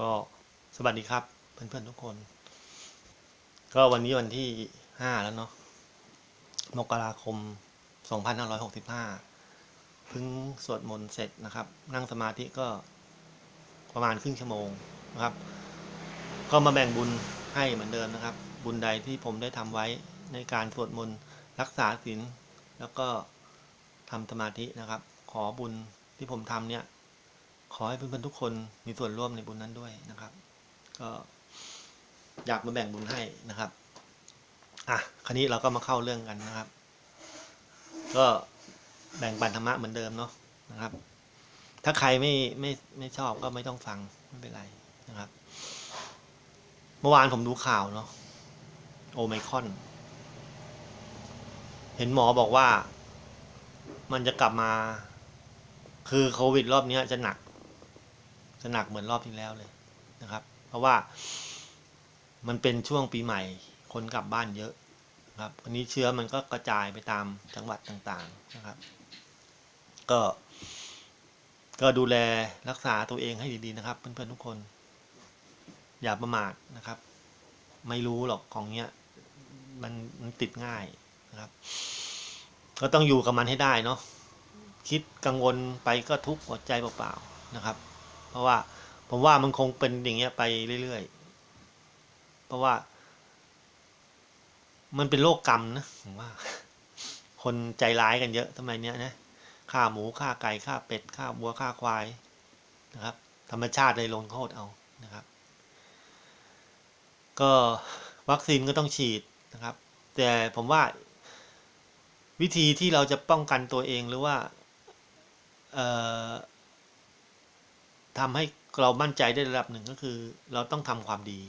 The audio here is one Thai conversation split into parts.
ก็สวัสดีครับเพื่อนๆทุกคน ก็วันนี้วันที่ห้าแล้วเนาะมกราคมสองพันห้าร้อยหกสิบห้าเพิ่งสวดมนต์เสร็จนะครับ นั่งสมาธิก็ประมาณครึ่งชั่วโมงนะครับ ก็มาแบ่งบุญให้เหมือนเดิมนะครับ บุญใดที่ผมได้ทำไว้ในการสวดมนต์รักษาศีลแล้วก็ทำสมาธินะครับ ขอบุญที่ผมทำเนี่ย ขอให้เพื่อนๆทุกคนมีส่วนร่วมในบุญนั้นด้วยนะครับ ก็อยากมาแบ่งบุญให้นะครับ อะ คราวนี้เราก็มาเข้าเรื่องกันนะครับ ก็แบ่งปันธรรมะเหมือนเดิมเนาะนะครับ ถ้าใครไม่ไม่ไม่ชอบก็ไม่ต้องฟังไม่เป็นไรนะครับ เมื่อวานผมดูข่าวเนาะโอไมคอน เห็นหมอบอกว่ามันจะกลับมา คือโควิดรอบนี้จะหนัก จะหนักเหมือนรอบที่แล้วเลยนะครับ เพราะว่ามันเป็นช่วงปีใหม่คนกลับบ้านเยอะครับอันนี้เชื้อมันก็กระจายไปตามจังหวัดต่างๆนะครับ ก็ ก็ดูแลรักษาตัวเองให้ดีๆนะครับ เพื่อนๆทุกคน อย่าประมาทนะครับ ไม่รู้หรอกของเนี้ยมันมันติดง่ายนะครับ ก็ต้องอยู่กับมันให้ได้เนาะคิดกังวลไปก็ทุกข์หัวใจเปล่าๆนะครับ เพราะว่าผมว่ามันคงเป็นอย่างเงี้ยไปเรื่อยๆ เพราะว่า มันเป็นโรคกรรมนะผมว่า คนใจร้ายกันเยอะทำไมเนี้ยนะฆ่าหมูฆ่าไก่ฆ่าเป็ดฆ่าวัวฆ่าควายนะครับ ธรรมชาติเลยลงโทษเอานะครับ ก็วัคซีนก็ต้องฉีดนะครับ แต่ผมว่าวิธีที่เราจะป้องกันตัวเองหรือว่าเอ่อ ทำให้เรามั่นใจได้ระดับหนึ่งก็คือ เราต้องทำความดี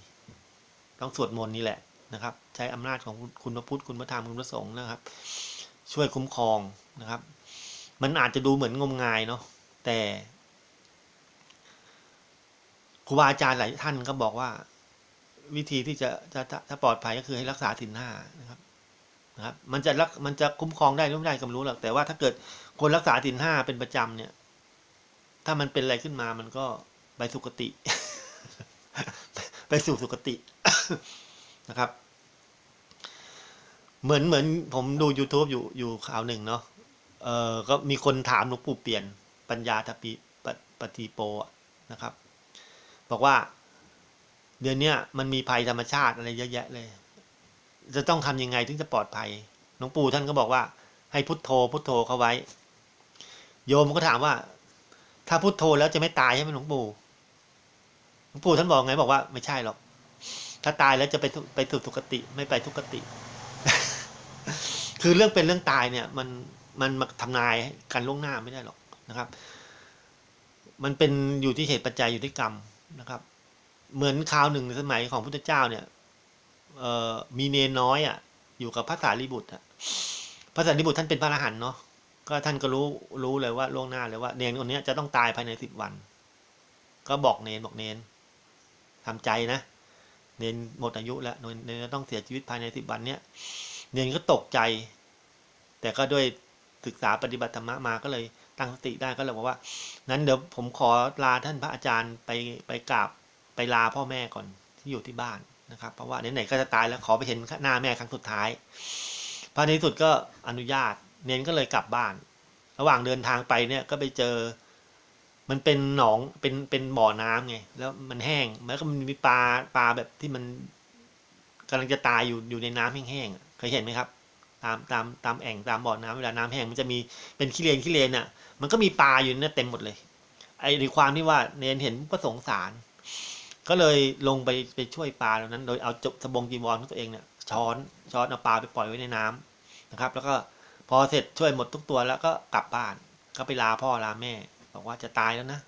ต้องสวดมนต์นี่แหละนะครับ ใช้อำนาจของคุณพระพุทธคุณพระธรรมคุณพระสงฆ์นะครับ ช่วยคุ้มครองนะครับ มันอาจจะดูเหมือนงมงายเนาะแต่ครูบาอาจารย์หลายท่านก็บอกว่า วิธีที่จะจะจะจะปลอดภัยก็คือให้รักษาศีลห้านะครับนะครับ มันจะรักมันจะคุ้มครองได้หรือไม่ได้ก็ไม่รู้หรอกแต่ว่าถ้าเกิดคนรักษาศีลห้าเป็นประจำเนี่ย ถ้ามันเป็นอะไรขึ้นมามันก็ไปสุคติ ไปสู่สุคตินะครับ เหมือนเหมือนผมดู youtube อยู่อยู่ข่าวหนึ่งเนาะเออก็มีคนถามหลวงปู่เปลี่ยนปัญญาทปีปปฏิโปอะนะครับ บอกว่า เดือนนี้มันมีภัยธรรมชาติอะไรเยอะแยะเลย จะต้องทำยังไงถึงจะปลอดภัยหลวงปู่ท่านก็บอกว่า ให้พุทโธพุทโธเขาไว้ โยมก็ถามว่า ถ้าพุทโธแล้วจะไม่ตายใช่ไหมหลวงปู่หลวงปู่ท่านบอกไงบอกว่าไม่ใช่หรอก ถ้าตายแล้วจะไปไปสู่สุคติไม่ไปทุกติ คือเรื่องเป็นเรื่องตายเนี่ย มันมันมาทำนายกันล่วงหน้าไม่ได้หรอกนะครับ มันเป็นอยู่ที่เหตุปัจจัยอยู่ที่กรรมนะครับ เหมือนคราวหนึ่งในสมัยของพุทธเจ้าเนี่ยมีเนนน้อยอะ อยู่กับพระสารีบุตรอะพระสารีบุตรท่านเป็นพระอรหันต์เนาะ ก็ท่านก็รู้รู้เลยว่าล่วงหน้าเลยว่าเนนคนนี้จะต้องตายภายในสิบวัน ก็บอกเนนบอกเนนทำใจนะ เนนหมดอายุแล้วเนนจะต้องเสียชีวิตภายในสิบวันเนี้ยเนนก็ตกใจ แต่ก็ด้วยศึกษาปฏิบัติธรรมมาก็เลยตั้งสติได้ก็เลยบอกว่า นั้นเดี๋ยวผมขอลาท่านพระอาจารย์ไปไปกราบไปลาพ่อแม่ก่อนที่อยู่ที่บ้านนะครับ เพราะว่าไหนๆก็จะตายแล้วขอไปเห็นหน้าแม่ครั้งสุดท้ายพระในสุดก็อนุญาต เนนก็เลยกลับบ้าน ระหว่างเดินทางไปเนี่ยก็ไปเจอ มันเป็นหนองเป็นเป็นบ่อน้ำไงแล้วมันแห้งแล้วก็มันมีปลาปลาแบบที่มันกำลังจะตายอยู่อยู่ในน้ำแห้งๆเคยเห็นไหมครับ ตามตามตามแอ่งตามบ่อน้ำเวลาน้ำแห้งมันจะมีเป็นขี้เลนขี้เลนอะ มันก็มีปลาอยู่เนี่ยเต็มหมดเลย ไอ้ในความที่ว่าเนนเห็นก็สงสาร ก็เลยลงไปไปช่วยปลาเหล่านั้น โดยเอาจบสบงจีวรของตัวเองเนี่ยช้อนช้อนเอาปลาไปปล่อยไว้ในน้ำนะครับ แล้วก็ พอเสร็จช่วยหมดทุกตัวแล้วก็กลับบ้าน ก็ไปลาพ่อลาแม่ บอกว่าจะตายแล้วนะ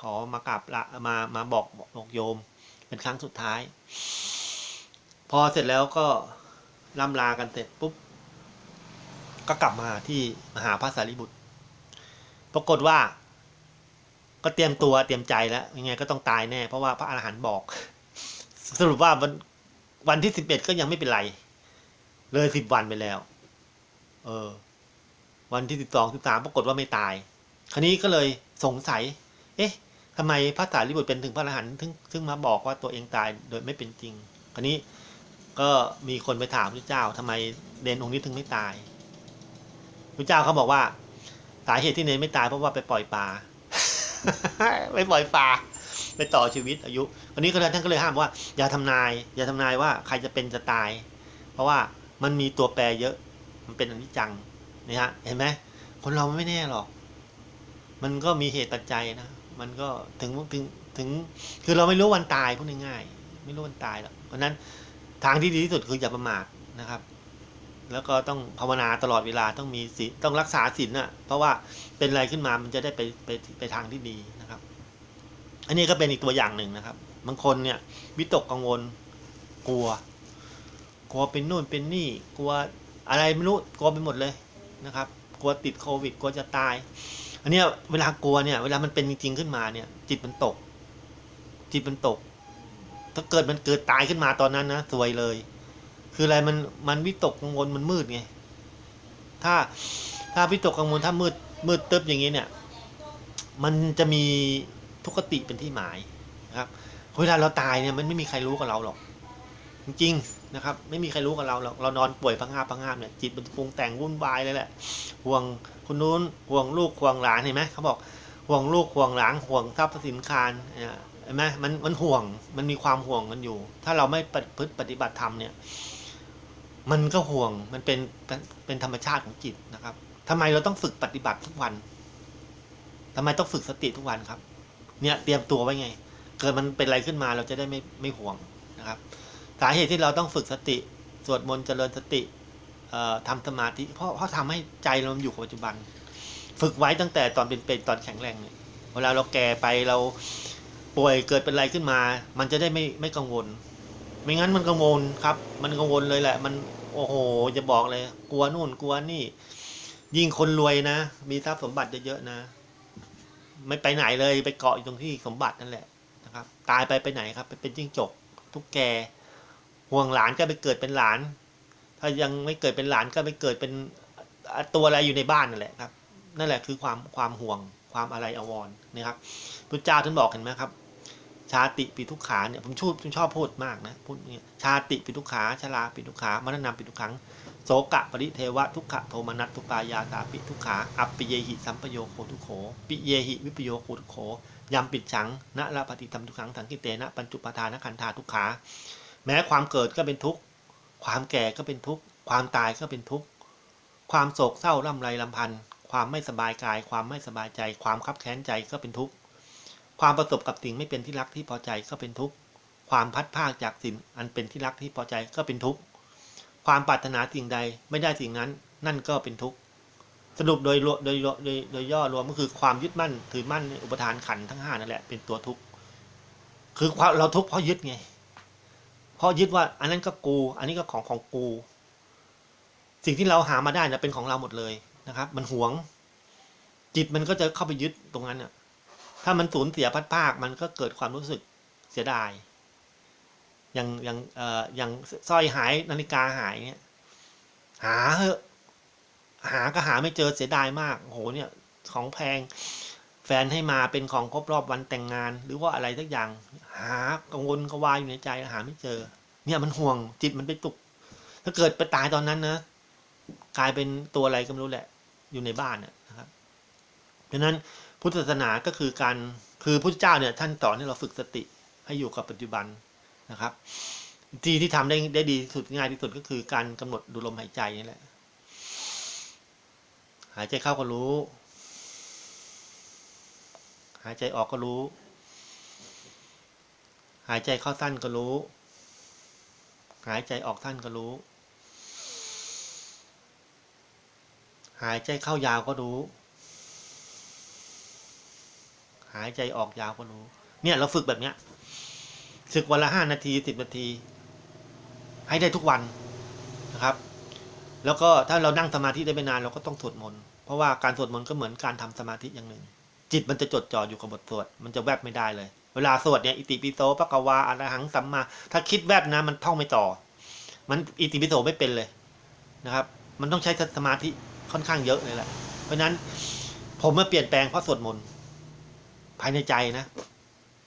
ขอมากราบละมามาบอกบอกโยม เป็นครั้งสุดท้าย พอเสร็จแล้วก็ล่ำลากันเสร็จปุ๊บ ก็กลับมาที่มหาพระสารีบุตร ปรากฏว่า ก็เตรียมตัวเตรียมใจแล้วยังไงก็ต้องตายแน่ เพราะว่าพระอรหันต์บอก สรุปว่าวันวันที่สิบเอ็ดก็ยังไม่เป็นไร เลยสิบวันไปแล้ว เออ วันที่สิบสองสิบสามปรากฏว่าไม่ตาย คราวนี้ก็เลยสงสัย เอ๊ะทำไมพระสารีบุตรเป็นถึงพระอรหันต์ถึงซึ่งมาบอกว่าตัวเองตายโดยไม่เป็นจริง คราวนี้ก็มีคนไปถามพระเจ้าทำไมเดนองค์นี้ถึงไม่ตายพระเจ้าเขาบอกว่า สาเหตุที่เนนไม่ตายเพราะว่าไปปล่อยปลาไปปล่อยปลาไปต่อชีวิตอายุวันนี้ก็เลยท่านก็เลยห้ามว่าอย่าทำนาย อย่าทำนายว่าใครจะเป็นจะตาย เพราะว่ามันมีตัวแปรเยอะ มันเป็นอนิจจังนี่ฮะเห็นไหมคนเราไม่แน่หรอก มันก็มีเหตุปัจจัยนะมันก็ถึงถึงถึง คือเราไม่รู้วันตายพูดง่ายๆไม่รู้วันตายหรอกเพราะฉะนั้นทางที่ดีที่สุดคืออย่าประมาทนะครับ แล้วก็ต้องภาวนาตลอดเวลาต้องมีศีลต้องรักษาศีลน่ะ เพราะว่าเป็นอะไรขึ้นมามันจะได้ไปไปไปทางที่ดีนะครับ อันนี้ก็เป็นอีกตัวอย่างหนึ่งนะครับบางคนเนี่ยวิตกกังวลกลัว กลัวเป็นนู่นเป็นนี่ กลัว อะไรไม่รู้กลัวไปหมดเลยนะครับ กลัวติดโควิดกลัวจะตาย อันนี้เวลากลัวเนี่ยเวลามันเป็นจริงๆขึ้นมาเนี่ย จิตมันตก จิตมันตก ถ้าเกิดมันเกิดตายขึ้นมาตอนนั้นนะสวยเลย คืออะไรมันมันวิตกกังวลมันมืดไงถ้าถ้าวิตกกังวลถ้ามืดมืดตึ๊บอย่างนี้เนี่ย มันจะมีทุกขติเป็นที่หมายนะครับเวลาเราตายเนี่ยมันไม่มีใครรู้กับเราหรอก จริงๆนะครับ ไม่มีใครรู้กับเราหรอกเรานอนป่วยพังงาบพังงาบเนี่ยจิตมันปรุงแต่งวุ่นวายเลยแหละห่วงคนนู้นห่วงลูกห่วงหลานเห็นไหมเขาบอกห่วงลูกห่วงหลานห่วงทรัพย์สินคารเนี่ยเห็นไหมมันมันห่วงมันมีความห่วงกันอยู่ ถ้าเราไม่ปฏิพฤติปฏิบัติธรรมเนี่ย มันก็ห่วงมันเป็นเป็นเป็นธรรมชาติของจิตนะครับทำไมเราต้องฝึกปฏิบัติทุกวันทำไมต้องฝึกสติทุกวันครับ เนี่ยเตรียมตัวไว้ไง เกิดมันเป็นอะไรขึ้นมาเราจะได้ไม่ไม่ห่วงนะครับ สาเหตุที่เราต้องฝึกสติ สวดมนต์เจริญสติเอ่อทำสมาธิเพราะเพราะทำให้ใจเราอยู่กับปัจจุบัน ฝึกไว้ตั้งแต่ตอนเป็นเป็นตอนแข็งแรงเนี่ยเวลาเราแก่ไปเราป่วยเกิดเป็นอะไรขึ้นมา มันจะได้ไม่ไม่กังวล ไม่งั้นมันกังวลครับ มันกังวลเลยแหละ มันโอ้โหจะบอกเลย กลัวนู่นกลัวนี่ ยิ่งคนรวยนะ มีทรัพย์สมบัติเยอะๆนะ ไม่ไปไหนเลยไปเกาะอยู่ตรงที่สมบัตินั่นแหละนะครับ ตายไปไปไหนครับ ไปเป็นจิ้งจก ทุกแก ห่วงหลานก็ไปเกิดเป็นหลาน ถ้ายังไม่เกิดเป็นหลานก็ไปเกิดเป็นตัวอะไรอยู่ในบ้านนั่นแหละครับ นั่นแหละคือความความห่วงความอะไรอาวรนะครับพระเจ้าท่านบอกเห็นไหมครับ ชาติปีทุกขาเนี่ยผมชอบผมชอบพูดมากนะพูดเนี่ยชาติปีทุกขาชราปีทุกขามรณะปีทุกขังโสกะปริเทวะทุกขะโทมนัสทุปายาตาปิทุกขาอัปปิเยหิสัมปโยโคทุโขปิเยหิวิปโยโคทุโขยำปิดฉังณละปฏิธรรมทุกขังสังกิเตนะปัญจุปทานขันธาทุกขา แม้ความเกิดก็เป็นทุกข์ ความแก่ก็เป็นทุกข์ ความตายก็เป็นทุกข์ ความโศกเศร้าร่ำไรลำพันธ์ความไม่สบายกาย ความไม่สบายใจ ความคับแค้นใจก็เป็นทุกข์ ความประสบกับสิ่งไม่เป็นที่รักที่พอใจก็เป็นทุกข์ ความพัดพรากจากสิ่งอันเป็นที่รักที่พอใจก็เป็นทุกข์ ความปรารถนาสิ่งใดไม่ได้สิ่งนั้น นั่นก็เป็นทุกข์ สรุปโดยโดยโดยโดยโดยย่อรวมก็คือความยึดมั่นถือมั่นอุปทานขันทั้งห้านั่นแหละเป็นตัวทุกข์ คือเราทุกข์เพราะยึดไง เพราะยึดว่าอันนั้นก็กู อันนี้ก็ของของกู สิ่งที่เราหามาได้นะเป็นของเราหมดเลยนะครับ มันหวง จิตมันก็จะเข้าไปยึดตรงนั้นน่ะ ถ้ามันสูญเสียพัดภาค มันก็เกิดความรู้สึกเสียดาย อย่างอย่างเอ่ออย่างสร้อยหายนาฬิกาหายเนี่ย หาเหอะหาก็หาไม่เจอเสียดายมากโอ้โหเนี่ย ของแพง แฟนให้มาเป็นของครบรอบวันแต่งงาน หรือว่าอะไรสักอย่าง หากังวลกวายอยู่ในใจหาไม่เจอ เนี่ยมันห่วงจิตมันไปตุก ถ้าเกิดไปตายตอนนั้นนะกลายเป็นตัวอะไรก็ไม่รู้แหละ อยู่ในบ้านน่ะนะครับดังนั้นพุทธศาสนาก็คือการคือพุทธเจ้าเนี่ยท่านสอนให้เราฝึกสติให้อยู่กับปัจจุบันนะครับที่ที่ทำได้ได้ดีที่สุดง่ายที่สุดก็คือการกำหนดดูลมหายใจนี่แหละ หายใจเข้าก็รู้ หายใจออกก็รู้ หายใจเข้าสั้นก็รู้ หายใจออกสั้นก็รู้ หายใจเข้ายาวก็รู้ หายใจออกยาวก็รู้ เนี่ยเราฝึกแบบเนี้ยฝึกวันละห้านาทีสิบนาที ให้ได้ทุกวันนะครับ แล้วก็ถ้าเรานั่งสมาธิได้ไม่นานเราก็ต้องสวดมนต์เพราะว่าการสวดมนต์ก็เหมือนการทำสมาธิอย่างหนึ่ง จิตมันจะจดจ่ออยู่กับบทสวด มันจะแวบไม่ได้เลย เวลาสวดเนี่ยอิติปิโสปะกวาอรหังสัมมา ถ้าคิดแวบนะมันท่องไม่ต่อ มันอิติปิโสไม่เป็นเลยนะครับ มันต้องใช้สมาธิค่อนข้างเยอะเลยแหละ เพราะนั้นผมมาเปลี่ยนแปลงเพราะสวดมนต์พายในใจนะ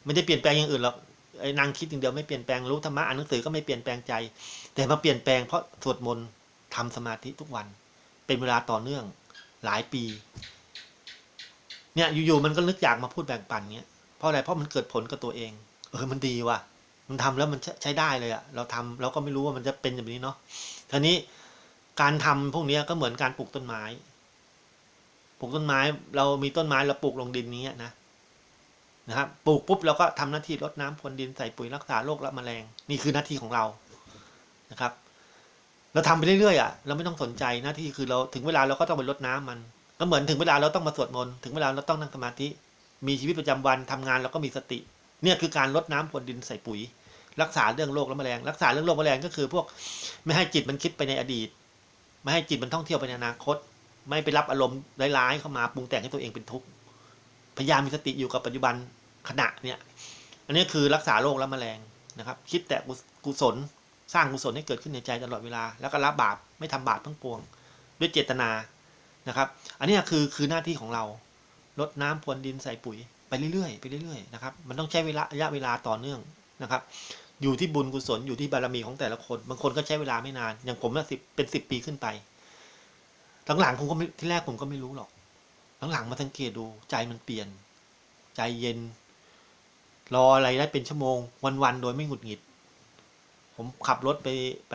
ไม่ได้เปลี่ยนแปลงอย่างอื่นหรอกไอ้นางคิดอย่างเดียวไม่เปลี่ยนแปลงรู้ธรรมะอ่านหนังสือก็ไม่เปลี่ยนแปลงใจ แต่มาเปลี่ยนแปลงเพราะสวดมนต์ทำสมาธิทุกวัน เป็นเวลาต่อเนื่องหลายปี เนี่ยอยู่ๆมันก็นึกอยากมาพูดแบ่งปันเงี้ยเพราะอะไรเพราะมันเกิดผลกับตัวเอง เออมันดีว่ะ มันทำแล้วมันใช้ได้เลยอะเราทำเราก็ไม่รู้ว่ามันจะเป็นแบบนี้เนาะทีนี้การทำพวกนี้ก็เหมือนการปลูกต้นไม้ปลูกต้นไม้ เรามีต้นไม้เราปลูกลงดินนี้นะนะครับปลูกปุ๊บเราก็ทำหน้าที่รดน้ำพรวนดินใส่ปุ๋ยรักษาโรคและแมลงนี่คือหน้าที่ของเรานะครับ เราทำไปเรื่อยๆอะเราไม่ต้องสนใจหน้าที่คือเราถึงเวลาเราก็ต้องไปรดน้ำมัน ก็เหมือนถึงเวลาเราต้องมาสวดมนต์ถึงเวลาเราต้องนั่งสมาธิมีชีวิตประจำวันทำงานเราก็มีสติ เนี่ยคือการรดน้ำพรวนดินใส่ปุ๋ย รักษาเรื่องโรคและแมลง รักษาเรื่องโรคแมลงก็คือ พวกไม่ให้จิตมันคิดไปในอดีต ไม่ให้จิตมันท่องเที่ยวไปในอนาคต ไม่ไปรับอารมณ์ร้ายๆเข้ามาปรุงแต่งให้ตัวเองเป็นทุกข์พยายามมีสติอยู่กับปัจจุบันขณะเนี่ยอันนี้คือรักษาโรคและแมลงนะครับ คิดแต่กุศลสร้างกุศลให้เกิดขึ้นในใจตลอดเวลา แล้วก็ละบาปไม่ทำบาปทั้งปวง ด้วยเจตนา นะครับ อันนี้คือคือหน้าที่ของเราลดน้ำพรวนดินใส่ปุ๋ยไปเรื่อยๆไปเรื่อยๆนะครับ มันต้องใช้เวลาระยะเวลาต่อเนื่องนะครับ อยู่ที่บุญกุศลอยู่ที่บารมีของแต่ละคน บางคนก็ใช้เวลาไม่นาน อย่างผมน่ะสิเป็นสิบปีขึ้นไป หลังๆผมก็ที่แรกผมก็ไม่รู้หรอก หลังๆมาสังเกตดูใจมันเปลี่ยน ใจเย็น รออะไรได้เป็นชั่วโมง วันๆโดยไม่หงุดหงิด ผมขับรถไปไป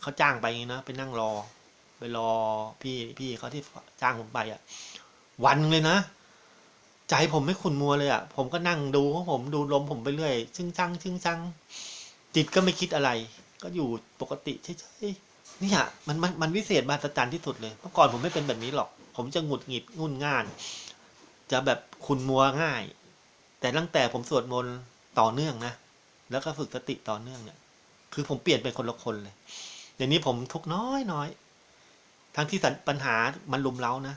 เขาจ้างไปอย่างนะไปนั่งรอ ไปรอพี่พี่เขาที่จ้างผมไปอะ วันเลยนะใจผมไม่ขุนมัวเลยอะ ผมก็นั่งดูของผมดูลมผมไปเรื่อยชึ้งจังชึ้งจังจิตก็ไม่คิดอะไร ก็อยู่ปกติเฉยๆนี่ยมันมันมันวิเศษมหัศจรรย์ที่สุดเลยเมื่อก่อนผมไม่เป็นแบบนี้หรอก ผมจะหงุดหงิดงุนง่าน จะแบบขุนมัวง่าย แต่ตั้งแต่ผมสวดมนต์ต่อเนื่องนะแล้วก็ฝึกสติต่อเนื่องเนี่ย คือผมเปลี่ยนเป็นคนละคนเลยเดี๋ยวนี้ผมทุกน้อยน้อย ทั้งที่ปัญหามันลุมเล้านะ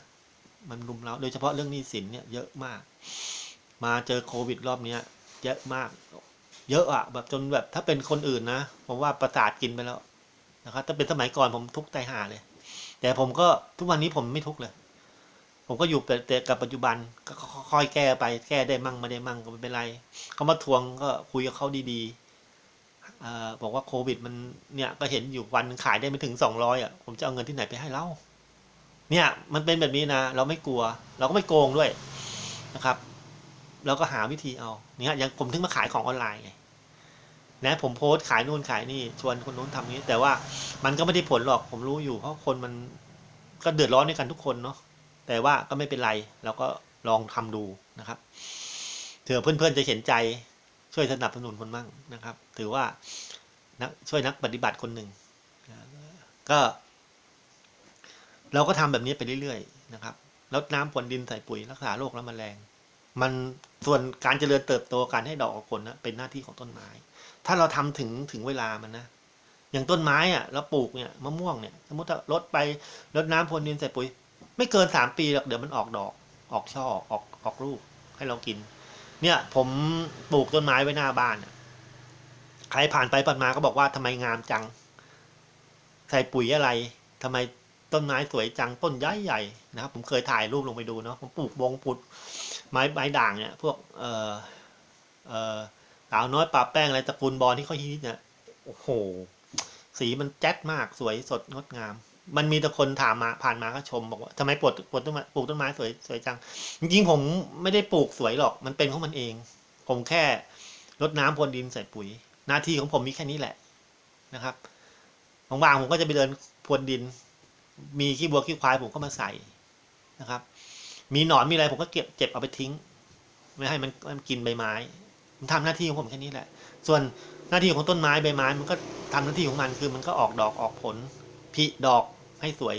มันลุมเล้า โดยเฉพาะเรื่องหนี้สินเนี่ยเยอะมาก มาเจอโควิดรอบเนี้ยเยอะมาก เยอะอะแบบจนแบบถ้าเป็นคนอื่นนะผมว่าประสาทกินไปแล้วนะครับถ้าเป็นสมัยก่อนผมทุกข์ใจหาเลย แต่ผมก็ทุกวันนี้ผมไม่ทุกข์เลย ผมก็อยู่แต่กับปัจจุบันก็ค่อยแก้ไป แก้ได้มั่งไม่ได้มั่งก็ไม่เป็นไรเขามาทวงก็คุยกับเขาดีๆ บอกว่าโควิดมันเนี่ยก็เห็นอยู่วันขายได้ไม่ถึงสองร้อยอะผมจะเอาเงินที่ไหนไปให้เล่าเนี่ยมันเป็นแบบนี้นะ เราไม่กลัว เราก็ไม่โกงด้วยนะครับ เราก็หาวิธีเอาเนี่ยอย่างผมถึงมาขายของออนไลน์ไงนะผมโพสต์ขายนู่นขายนี่ชวนคนนู้นทำนี้ แต่ว่ามันก็ไม่ได้ผลหรอกผมรู้อยู่ เพราะคนมันก็เดือดร้อนด้วยกันทุกคนเนาะแต่ว่าก็ไม่เป็นไรเราก็ลองทำดูนะครับเถื่อเพื่อนๆจะเห็นใจ ช่วยสนับสนุนคนมั่งนะครับ ถือว่านักช่วยนักปฏิบัติคนหนึ่งก็ เราก็ทำแบบนี้ไปเรื่อยๆนะครับลดน้ำพรวนดินใส่ปุ๋ยรักษาโรคและแมลง มันส่วนการเจริญเติบโตการให้ดอกออกผลนะเป็นหน้าที่ของต้นไม้ ถ้าเราทำถึงถึงเวลามันนะอย่างต้นไม้อะเราปลูกเนี่ยมะม่วงเนี่ยสมมติถ้าลดไปลดน้ำพรวนดินใส่ปุ๋ย ไม่เกินสามปีหรอกเดี๋ยวมันออกดอก ออกช่อออกออกลูกให้เรากิน เนี่ย ผมปลูกต้นไม้ไว้หน้าบ้านใครผ่านไปผ่านมาก็บอกว่าทำไมงามจัง ใส่ปุ๋ยอะไรทำไมต้นไม้สวยจังต้นใหญ่ใหญ่นะครับผมเคยถ่ายรูปลงไปดูเนาะผมปลูกบงปุดไม้ใบด่างเนี่ย พวกเอ่อเอ่อสาวน้อยปลาแป้งอะไรตระกูลบอลที่เขาฮิตเนี่ยโอ้โห สีมันแจ๊ดมากสวยสดงดงาม มันมีแต่คนถามมาผ่านมาก็ชมบอกว่าทำไมปลูกปลูกต้นไม้ปลูกต้นไม้สวยสวยจัง จริงๆผมไม่ได้ปลูกสวยหรอก มันเป็นของมันเอง ผมแค่รดน้ำพรวนดินใส่ปุ๋ย หน้าที่ของผมมีแค่นี้แหละนะครับว่างๆผมก็จะไปเดินพรวนดิน มีขี้บัวขี้ควายผมก็มาใส่นะครับ มีหนอนมีอะไรผมก็เก็บเจ็บเอาไปทิ้ง ไม่ให้มันมันกินใบไม้ผมทำหน้าที่ของผมแค่นี้แหละ ส่วนหน้าที่ของต้นไม้ใบไม้มันก็ทำหน้าที่ของมันคือมันก็ออกดอกออกผล ผิดอกให้สวย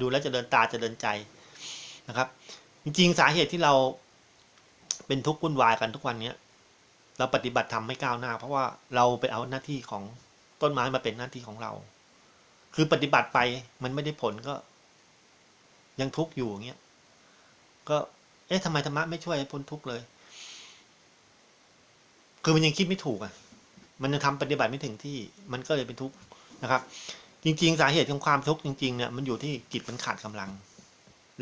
ดูแล้วจะเดินตาจะเดินใจนะครับ จริงๆสาเหตุที่เราเป็นทุกข์วุ่นวายกันทุกวันเนี้ยเราปฏิบัติธรรมไม่ก้าวหน้า เพราะว่าเราไปเอาหน้าที่ของต้นไม้มาเป็นหน้าที่ของเรา คือปฏิบัติไปมันไม่ได้ผลก็ ยังทุกข์อยู่อย่างเงี้ยก็เอ๊ะทำไมธรรมะไม่ช่วยพ้นทุกข์เลย คือมันยังคิดไม่ถูกอะ มันยังทำปฏิบัติไม่ถึงที่ มันก็เลยเป็นทุกข์นะครับ จริง ๆ สาเหตุของความทุกข์จริงๆเนี่ยมันอยู่ที่จิตมันขาดกำลัง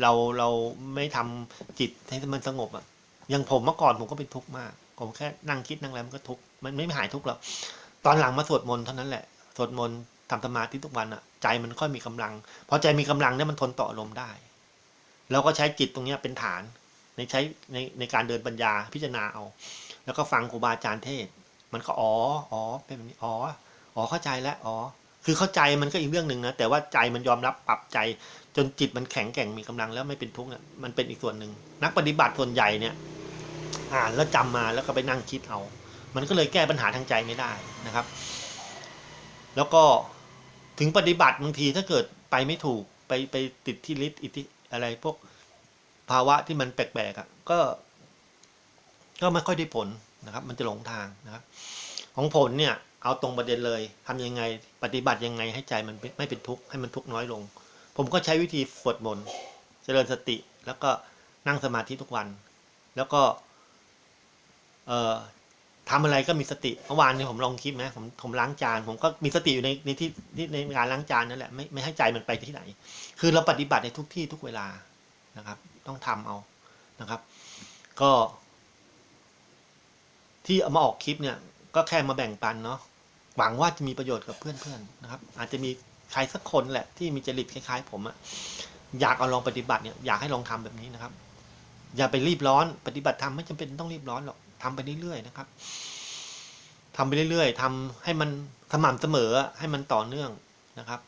เราเราไม่ทำจิตให้มันสงบอะอย่างผมเมื่อก่อนผมก็เป็นทุกข์มาก ผมแค่นั่งคิดนั่งอะไรมันก็ทุกข์มันไม่หายทุกข์หรอกตอนหลังมาสวดมนต์เท่านั้นแหละสวดมนต์ทำสมาธิทุกวันอะใจมันค่อยมีกำลังพอใจมีกำลังเนี่ยมันทนต่ออารมณ์ได้แล้วก็ใช้จิตตรงเนี้ยเป็นฐาน ในใช้ในในการเดินปัญญาพิจารณาเอา แล้วก็ฟังครูบาอาจารย์เทศ มันก็อ๋ออ๋อเป็นแบบนี้อ๋ออ๋อเข้าใจแล้วอ๋อ คือเข้าใจมันก็อีกเรื่องหนึ่งนะ แต่ว่าใจมันยอมรับปรับใจ จนจิตมันแข็งแกร่งมีกำลังแล้วไม่เป็นทุกข์เนี่ยมันเป็นอีกส่วนหนึ่งนักปฏิบัติส่วนใหญ่เนี่ยอ่านแล้วจำมาแล้วก็ไปนั่งคิดเอา มันก็เลยแก้ปัญหาทางใจไม่ได้นะครับ แล้วก็ถึงปฏิบัติบางทีถ้าเกิดไปไม่ถูกไปไปติดที่ฤทธิ์อิทธิอะไรพวกภาวะที่มันแปลกๆอะก็ ก็ไม่ค่อยได้ผลนะครับ มันจะหลงทางนะครับ ของผลเนี่ย เอาตรงประเด็นเลยทำยังไงปฏิบัติยังไงให้ใจมันไม่เป็นทุกข์ให้มันทุกข์น้อยลง ผมก็ใช้วิธีสวดมนต์เจริญสติแล้วก็นั่งสมาธิทุกวัน แล้วก็เอ่อทำอะไรก็มีสติเมื่อวานนี้ผมลองคิดนะผมผมล้างจาน ผมก็มีสติอยู่ในในที่ที่ในการล้างจานนั่นแหละไม่ไม่ให้ใจมันไปที่ไหน คือเราปฏิบัติในทุกที่ทุกเวลานะครับ ต้องทำเอานะครับ ก็ ที่เอามาออกคลิปเนี่ย ก็แค่มาแบ่งปันเนาะ หวังว่าจะมีประโยชน์กับเพื่อนๆนะครับ อาจจะมีใครสักคนแหละที่มีจริตคล้ายๆ ผมอะอยากเอาลองปฏิบัติเนี่ยอยากให้ลองทำแบบนี้นะครับ อย่าไปรีบร้อนปฏิบัติธรรมไม่จำเป็นต้องรีบร้อนหรอกทำไปเรื่อยๆนะครับทำไปเรื่อยๆทำให้มันสม่ำเสมอให้มันต่อเนื่องนะครับ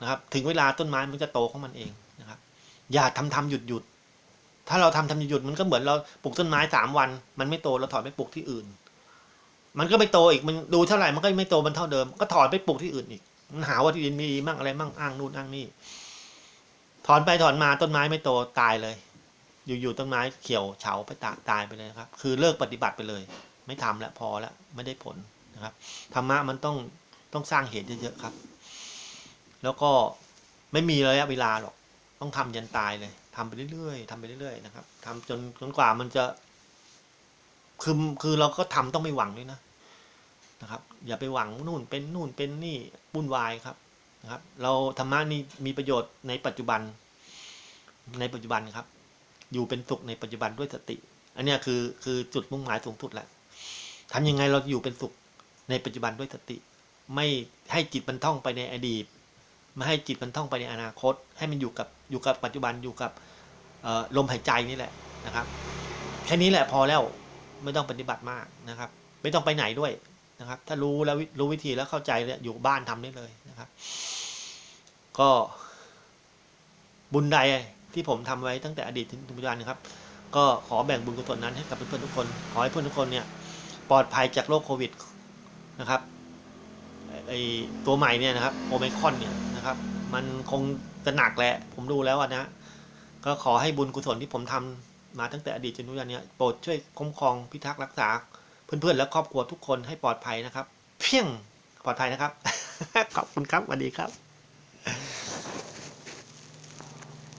นะครับ ถึงเวลาต้นไม้มันจะโตของมันเองนะครับ อย่าทำทำหยุดหยุดถ้าเราทำทำหยุดหยุดมันก็เหมือนเราปลูกต้นไม้สามวัน มันไม่โตเราถอนไปปลูกที่อื่น มันก็ไม่โตอีกมันดูเท่าไหร่มันก็ไม่โตมันเท่าเดิม ก็ถอนไปปลูกที่อื่นอีก มันหาว่าที่ดินมีมั่งอะไรมั่งอ้างนู่นอ้างนี่ถอนไปถอนมาต้นไม้ไม่โตตายเลย อยู่ๆต้นไม้เขียวเฉาไปตาตายไปเลยนะครับ คือเลิกปฏิบัติไปเลย ไม่ทำแล้วพอแล้วไม่ได้ผลนะครับธรรมะมันต้องต้องสร้างเหตุเยอะๆครับ แล้วก็ไม่มีระยะเวลาหรอก ต้องทำยันตายเลยทำไปเรื่อยๆทำไปเรื่อยๆนะครับทำจนจนกว่ามันจะคือคือเราก็ทำต้องไม่หวังด้วยนะ นะครับ อย่าไปหวังนู่นเป็นนู่นเป็นนี่วุ่นวายครับนะครับ เราธรรมะนี่มีประโยชน์ในปัจจุบัน ในปัจจุบันครับ อยู่เป็นสุขในปัจจุบันด้วยสติ อันนี้คือคือจุดมุ่งหมายสูงสุดแหละทำยังไงเราอยู่เป็นสุขในปัจจุบันด้วยสติ ไม่ให้จิตมันท่องไปในอดีตไม่ให้จิตมันท่องไปในอนาคต ให้มันอยู่กับอยู่กับปัจจุบันอยู่กับลมหายใจนี่แหละนะครับแค่นี้แหละพอแล้วไม่ต้องปฏิบัติมากนะครับ ไม่ต้องไปไหนด้วย นะครับ ถ้ารู้แล้วรู้วิธีแล้วเข้าใจแล้วอยู่บ้านทำได้เลยนะครับ ก็บุญใดที่ผมทำไว้ตั้งแต่อดีตถึงปัจจุบันนะครับ ก็ขอแบ่งบุญกุศลนั้นให้กับเพื่อนๆทุกคน ขอให้เพื่อนทุกคนเนี่ยปลอดภัยจากโรคโควิดนะครับไอตัวใหม่เนี่ยนะครับโอไมคอนเนี่ยนะครับ มันคงจะหนักแหละ ผมดูแล้วนะ ก็ขอให้บุญกุศลที่ผมทำมาตั้งแต่อดีตจนถึงวันนี้โปรดช่วยคุ้มครองพิทักษ์รักษา เพื่อนๆ และครอบครัวทุกคนให้ปลอดภัยนะครับ เพียงปลอดภัยนะครับ ขอบคุณครับสวัสดีครับ